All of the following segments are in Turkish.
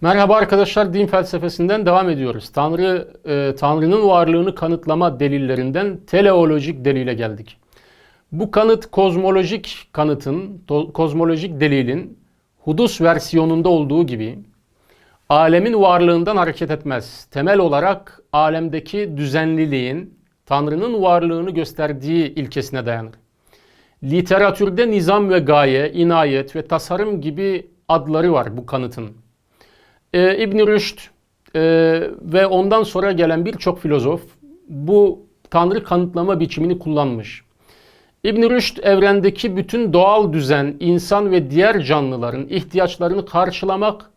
Merhaba arkadaşlar, din felsefesinden devam ediyoruz. Tanrı, e, Tanrı'nın varlığını kanıtlama delillerinden teleolojik delile geldik. Bu kanıt kozmolojik kanıtın, to- kozmolojik delilin hudus versiyonunda olduğu gibi alemin varlığından hareket etmez. Temel olarak alemdeki düzenliliğin Tanrı'nın varlığını gösterdiği ilkesine dayanır. Literatürde nizam ve gaye, inayet ve tasarım gibi adları var bu kanıtın. Ee, İbn Rüşd e, ve ondan sonra gelen birçok filozof bu tanrı kanıtlama biçimini kullanmış. İbn Rüşd evrendeki bütün doğal düzen, insan ve diğer canlıların ihtiyaçlarını karşılamak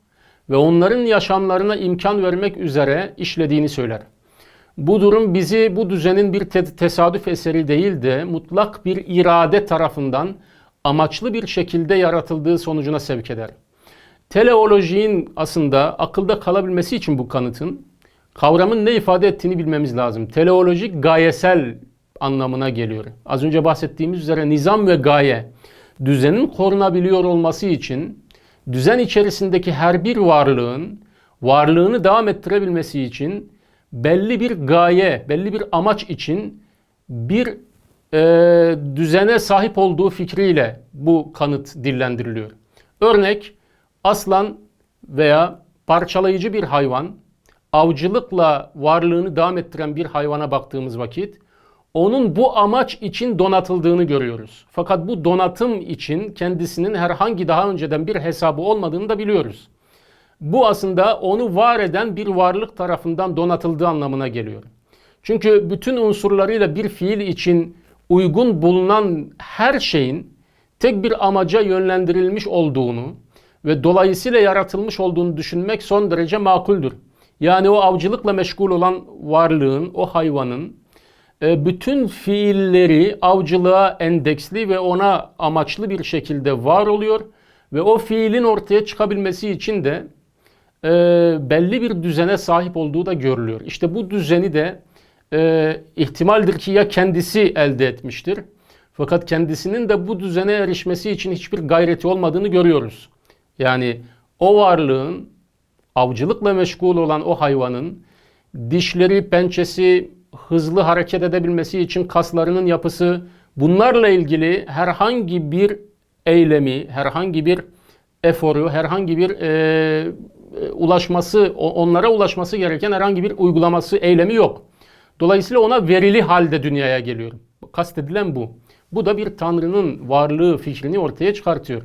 ve onların yaşamlarına imkan vermek üzere işlediğini söyler. Bu durum bizi bu düzenin bir te- tesadüf eseri değil de mutlak bir irade tarafından amaçlı bir şekilde yaratıldığı sonucuna sevk eder. Teleolojiğin aslında akılda kalabilmesi için bu kanıtın kavramın ne ifade ettiğini bilmemiz lazım. Teleolojik gayesel anlamına geliyor. Az önce bahsettiğimiz üzere nizam ve gaye düzenin korunabiliyor olması için düzen içerisindeki her bir varlığın varlığını devam ettirebilmesi için belli bir gaye, belli bir amaç için bir e, düzene sahip olduğu fikriyle bu kanıt dillendiriliyor. Örnek aslan veya parçalayıcı bir hayvan avcılıkla varlığını devam ettiren bir hayvana baktığımız vakit onun bu amaç için donatıldığını görüyoruz. Fakat bu donatım için kendisinin herhangi daha önceden bir hesabı olmadığını da biliyoruz. Bu aslında onu var eden bir varlık tarafından donatıldığı anlamına geliyor. Çünkü bütün unsurlarıyla bir fiil için uygun bulunan her şeyin tek bir amaca yönlendirilmiş olduğunu ve dolayısıyla yaratılmış olduğunu düşünmek son derece makuldür. Yani o avcılıkla meşgul olan varlığın, o hayvanın e, bütün fiilleri avcılığa endeksli ve ona amaçlı bir şekilde var oluyor ve o fiilin ortaya çıkabilmesi için de e, belli bir düzene sahip olduğu da görülüyor. İşte bu düzeni de e, ihtimaldir ki ya kendisi elde etmiştir. Fakat kendisinin de bu düzene erişmesi için hiçbir gayreti olmadığını görüyoruz. Yani o varlığın avcılıkla meşgul olan o hayvanın dişleri, pençesi hızlı hareket edebilmesi için kaslarının yapısı bunlarla ilgili herhangi bir eylemi, herhangi bir eforu, herhangi bir e, ulaşması, onlara ulaşması gereken herhangi bir uygulaması, eylemi yok. Dolayısıyla ona verili halde dünyaya geliyor. Kastedilen bu. Bu da bir tanrının varlığı fikrini ortaya çıkartıyor.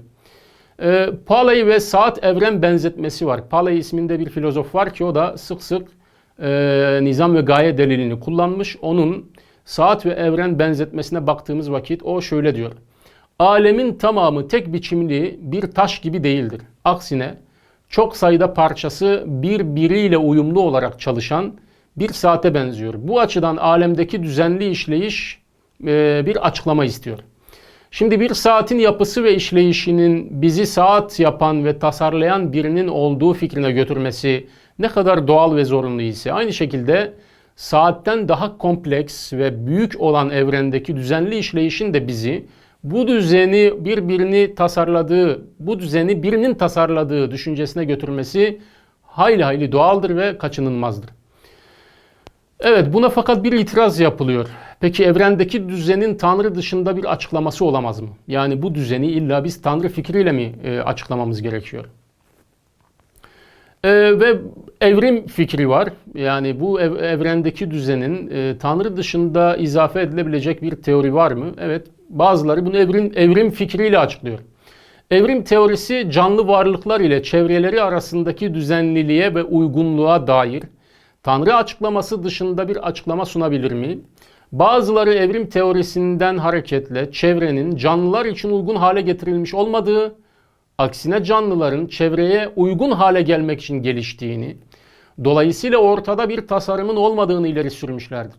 E, Paley ve saat evren benzetmesi var. Paley isminde bir filozof var ki o da sık sık e, nizam ve gaye delilini kullanmış. Onun saat ve evren benzetmesine baktığımız vakit o şöyle diyor. Alemin tamamı tek biçimli bir taş gibi değildir. Aksine çok sayıda parçası birbiriyle uyumlu olarak çalışan bir saate benziyor. Bu açıdan alemdeki düzenli işleyiş e, bir açıklama istiyor. Şimdi bir saatin yapısı ve işleyişinin bizi saat yapan ve tasarlayan birinin olduğu fikrine götürmesi ne kadar doğal ve zorunlu ise aynı şekilde saatten daha kompleks ve büyük olan evrendeki düzenli işleyişin de bizi bu düzeni birbirini tasarladığı, bu düzeni birinin tasarladığı düşüncesine götürmesi hayli hayli doğaldır ve kaçınılmazdır. Evet buna fakat bir itiraz yapılıyor. Peki evrendeki düzenin Tanrı dışında bir açıklaması olamaz mı? Yani bu düzeni illa biz Tanrı fikriyle mi e, açıklamamız gerekiyor? E, ve evrim fikri var. Yani bu ev- evrendeki düzenin e, Tanrı dışında izafe edilebilecek bir teori var mı? Evet bazıları bunu evrim, evrim fikriyle açıklıyor. Evrim teorisi canlı varlıklar ile çevreleri arasındaki düzenliliğe ve uygunluğa dair Tanrı açıklaması dışında bir açıklama sunabilir mi? Bazıları evrim teorisinden hareketle çevrenin canlılar için uygun hale getirilmiş olmadığı, aksine canlıların çevreye uygun hale gelmek için geliştiğini, dolayısıyla ortada bir tasarımın olmadığını ileri sürmüşlerdir.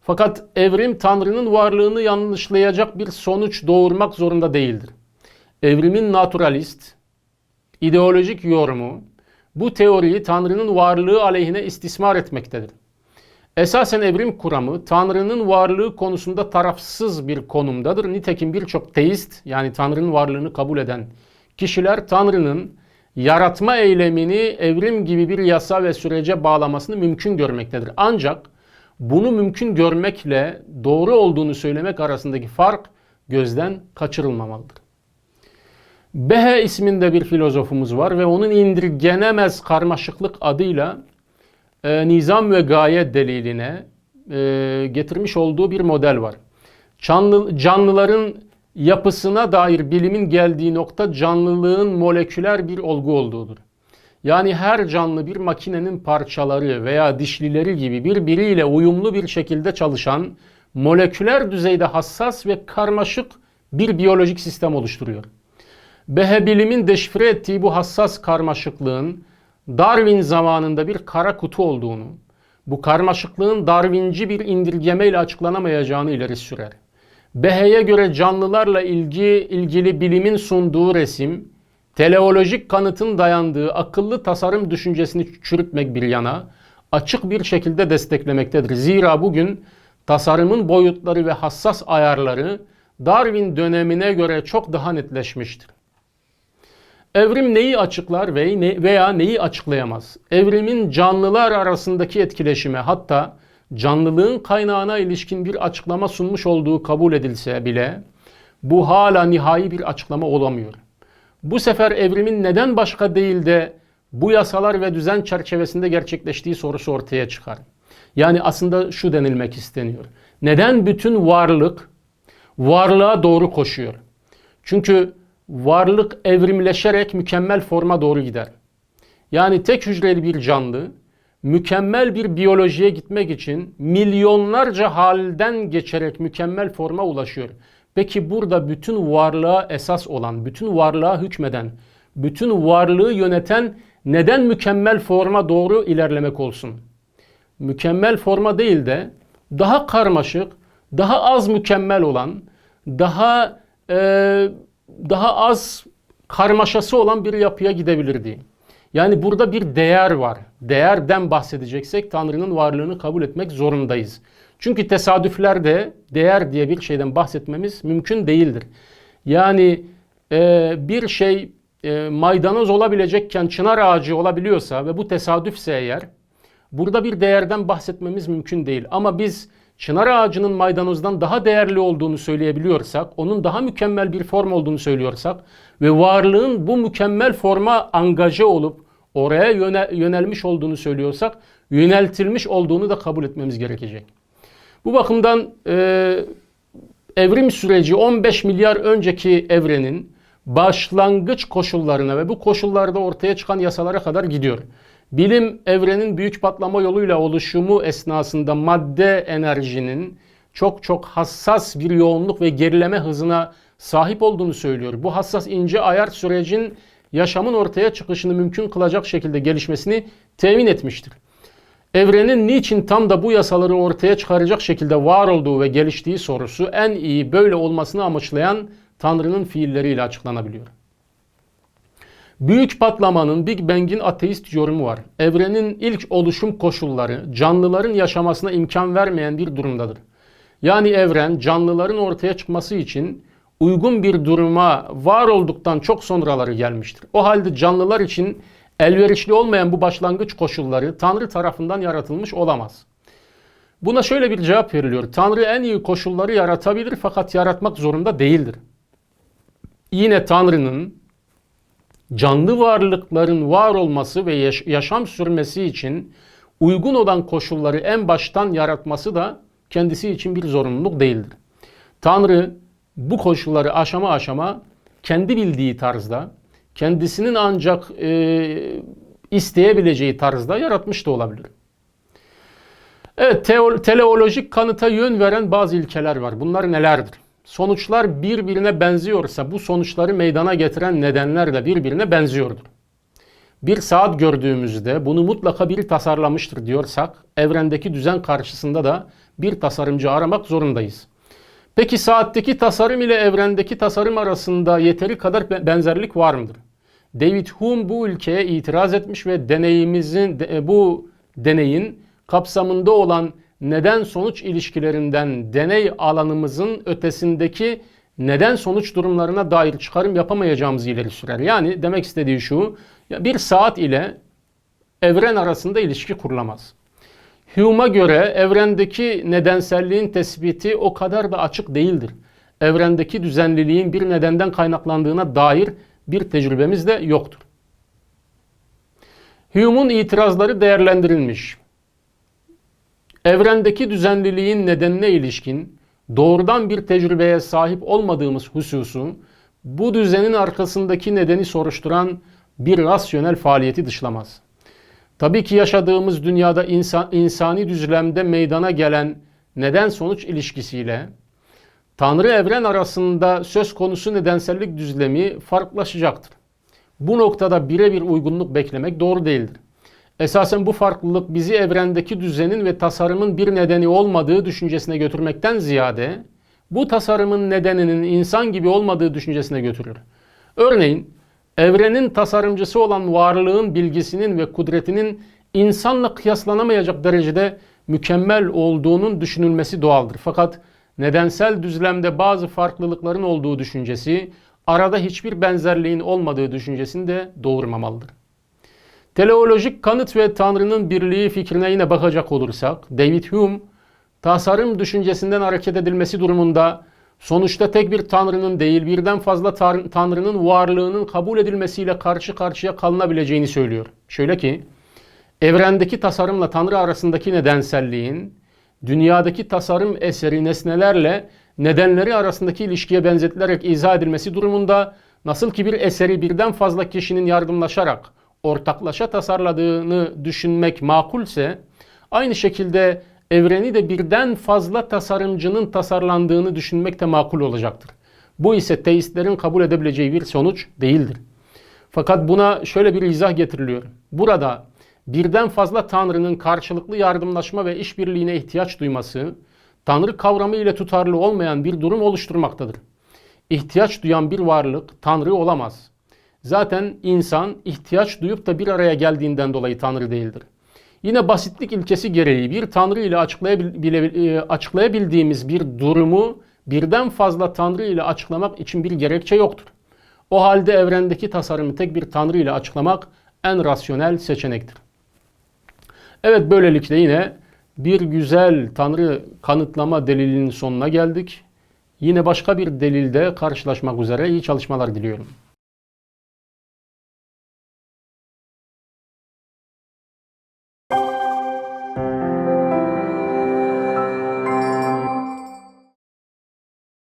Fakat evrim Tanrı'nın varlığını yanlışlayacak bir sonuç doğurmak zorunda değildir. Evrimin naturalist, ideolojik yorumu bu teoriyi Tanrı'nın varlığı aleyhine istismar etmektedir. Esasen evrim kuramı Tanrı'nın varlığı konusunda tarafsız bir konumdadır. Nitekim birçok teist yani Tanrı'nın varlığını kabul eden kişiler Tanrı'nın yaratma eylemini evrim gibi bir yasa ve sürece bağlamasını mümkün görmektedir. Ancak bunu mümkün görmekle doğru olduğunu söylemek arasındaki fark gözden kaçırılmamalıdır. Behe isminde bir filozofumuz var ve onun indirgenemez karmaşıklık adıyla e, nizam ve gaye deliline e, getirmiş olduğu bir model var. Canlı, canlıların yapısına dair bilimin geldiği nokta canlılığın moleküler bir olgu olduğudur. Yani her canlı bir makinenin parçaları veya dişlileri gibi birbiriyle uyumlu bir şekilde çalışan, moleküler düzeyde hassas ve karmaşık bir biyolojik sistem oluşturuyor. Behe bilimin deşifre ettiği bu hassas karmaşıklığın Darwin zamanında bir kara kutu olduğunu, bu karmaşıklığın Darwinci bir indirgemeyle açıklanamayacağını ileri sürer. Behe'ye göre canlılarla ilgi, ilgili bilimin sunduğu resim, teleolojik kanıtın dayandığı akıllı tasarım düşüncesini çürütmek bir yana, açık bir şekilde desteklemektedir. Zira bugün tasarımın boyutları ve hassas ayarları Darwin dönemine göre çok daha netleşmiştir. Evrim neyi açıklar veya neyi açıklayamaz? Evrimin canlılar arasındaki etkileşime hatta canlılığın kaynağına ilişkin bir açıklama sunmuş olduğu kabul edilse bile bu hala nihai bir açıklama olamıyor. Bu sefer evrimin neden başka değil de bu yasalar ve düzen çerçevesinde gerçekleştiği sorusu ortaya çıkar. Yani aslında şu denilmek isteniyor. Neden bütün varlık varlığa doğru koşuyor? Çünkü varlık evrimleşerek mükemmel forma doğru gider. Yani tek hücreli bir canlı mükemmel bir biyolojiye gitmek için milyonlarca halden geçerek mükemmel forma ulaşıyor. Peki burada bütün varlığa esas olan, bütün varlığa hükmeden, bütün varlığı yöneten neden mükemmel forma doğru ilerlemek olsun? Mükemmel forma değil de daha karmaşık, daha az mükemmel olan, daha e, daha az karmaşası olan bir yapıya gidebilirdi. Yani burada bir değer var. Değerden bahsedeceksek Tanrı'nın varlığını kabul etmek zorundayız. Çünkü tesadüflerde değer diye bir şeyden bahsetmemiz mümkün değildir. Yani e, bir şey e, maydanoz olabilecekken çınar ağacı olabiliyorsa ve bu tesadüfse eğer burada bir değerden bahsetmemiz mümkün değil. Ama biz çınar ağacının maydanozdan daha değerli olduğunu söyleyebiliyorsak, onun daha mükemmel bir form olduğunu söylüyorsak ve varlığın bu mükemmel forma angaje olup oraya yönelmiş olduğunu söylüyorsak, yöneltilmiş olduğunu da kabul etmemiz gerekecek. Bu bakımdan e, evrim süreci 15 milyar önceki evrenin başlangıç koşullarına ve bu koşullarda ortaya çıkan yasalara kadar gidiyor. Bilim evrenin büyük patlama yoluyla oluşumu esnasında madde enerjinin çok çok hassas bir yoğunluk ve gerileme hızına sahip olduğunu söylüyor. Bu hassas ince ayar sürecin yaşamın ortaya çıkışını mümkün kılacak şekilde gelişmesini temin etmiştir. Evrenin niçin tam da bu yasaları ortaya çıkaracak şekilde var olduğu ve geliştiği sorusu en iyi böyle olmasını amaçlayan Tanrı'nın fiilleriyle açıklanabiliyor. Büyük patlamanın Big Bang'in ateist yorumu var. Evrenin ilk oluşum koşulları canlıların yaşamasına imkan vermeyen bir durumdadır. Yani evren canlıların ortaya çıkması için uygun bir duruma var olduktan çok sonraları gelmiştir. O halde canlılar için elverişli olmayan bu başlangıç koşulları Tanrı tarafından yaratılmış olamaz. Buna şöyle bir cevap veriliyor. Tanrı en iyi koşulları yaratabilir fakat yaratmak zorunda değildir. Yine Tanrı'nın canlı varlıkların var olması ve yaşam sürmesi için uygun olan koşulları en baştan yaratması da kendisi için bir zorunluluk değildir. Tanrı bu koşulları aşama aşama kendi bildiği tarzda, kendisinin ancak e, isteyebileceği tarzda yaratmış da olabilir. Evet, teleolojik kanıta yön veren bazı ilkeler var. Bunlar nelerdir? Sonuçlar birbirine benziyorsa bu sonuçları meydana getiren nedenler de birbirine benziyordur. Bir saat gördüğümüzde bunu mutlaka biri tasarlamıştır diyorsak evrendeki düzen karşısında da bir tasarımcı aramak zorundayız. Peki saatteki tasarım ile evrendeki tasarım arasında yeteri kadar benzerlik var mıdır? David Hume bu ülkeye itiraz etmiş ve deneyimizin e, bu deneyin kapsamında olan neden sonuç ilişkilerinden deney alanımızın ötesindeki neden sonuç durumlarına dair çıkarım yapamayacağımızı ileri sürer. Yani demek istediği şu, bir saat ile evren arasında ilişki kurulamaz. Hume'a göre evrendeki nedenselliğin tespiti o kadar da açık değildir. Evrendeki düzenliliğin bir nedenden kaynaklandığına dair bir tecrübemiz de yoktur. Hume'un itirazları değerlendirilmiş. Evrendeki düzenliliğin nedenine ilişkin doğrudan bir tecrübeye sahip olmadığımız hususu bu düzenin arkasındaki nedeni soruşturan bir rasyonel faaliyeti dışlamaz. Tabii ki yaşadığımız dünyada insan, insani düzlemde meydana gelen neden sonuç ilişkisiyle Tanrı evren arasında söz konusu nedensellik düzlemi farklılaşacaktır. Bu noktada birebir uygunluk beklemek doğru değildir. Esasen bu farklılık bizi evrendeki düzenin ve tasarımın bir nedeni olmadığı düşüncesine götürmekten ziyade bu tasarımın nedeninin insan gibi olmadığı düşüncesine götürür. Örneğin evrenin tasarımcısı olan varlığın bilgisinin ve kudretinin insanla kıyaslanamayacak derecede mükemmel olduğunun düşünülmesi doğaldır. Fakat nedensel düzlemde bazı farklılıkların olduğu düşüncesi, arada hiçbir benzerliğin olmadığı düşüncesini de doğurmamalıdır. Teleolojik kanıt ve Tanrı'nın birliği fikrine yine bakacak olursak, David Hume, tasarım düşüncesinden hareket edilmesi durumunda sonuçta tek bir Tanrı'nın değil birden fazla Tanrı'nın varlığının kabul edilmesiyle karşı karşıya kalınabileceğini söylüyor. Şöyle ki, evrendeki tasarımla Tanrı arasındaki nedenselliğin, dünyadaki tasarım eseri nesnelerle nedenleri arasındaki ilişkiye benzetilerek izah edilmesi durumunda nasıl ki bir eseri birden fazla kişinin yardımlaşarak ortaklaşa tasarladığını düşünmek makulse aynı şekilde evreni de birden fazla tasarımcının tasarlandığını düşünmek de makul olacaktır. Bu ise teistlerin kabul edebileceği bir sonuç değildir. Fakat buna şöyle bir izah getiriliyor. Burada birden fazla tanrının karşılıklı yardımlaşma ve işbirliğine ihtiyaç duyması, tanrı kavramı ile tutarlı olmayan bir durum oluşturmaktadır. İhtiyaç duyan bir varlık tanrı olamaz. Zaten insan ihtiyaç duyup da bir araya geldiğinden dolayı tanrı değildir. Yine basitlik ilkesi gereği bir tanrı ile e, açıklayabildiğimiz bir durumu birden fazla tanrı ile açıklamak için bir gerekçe yoktur. O halde evrendeki tasarımı tek bir tanrı ile açıklamak en rasyonel seçenektir. Evet böylelikle yine bir güzel tanrı kanıtlama delilinin sonuna geldik. Yine başka bir delilde karşılaşmak üzere iyi çalışmalar diliyorum.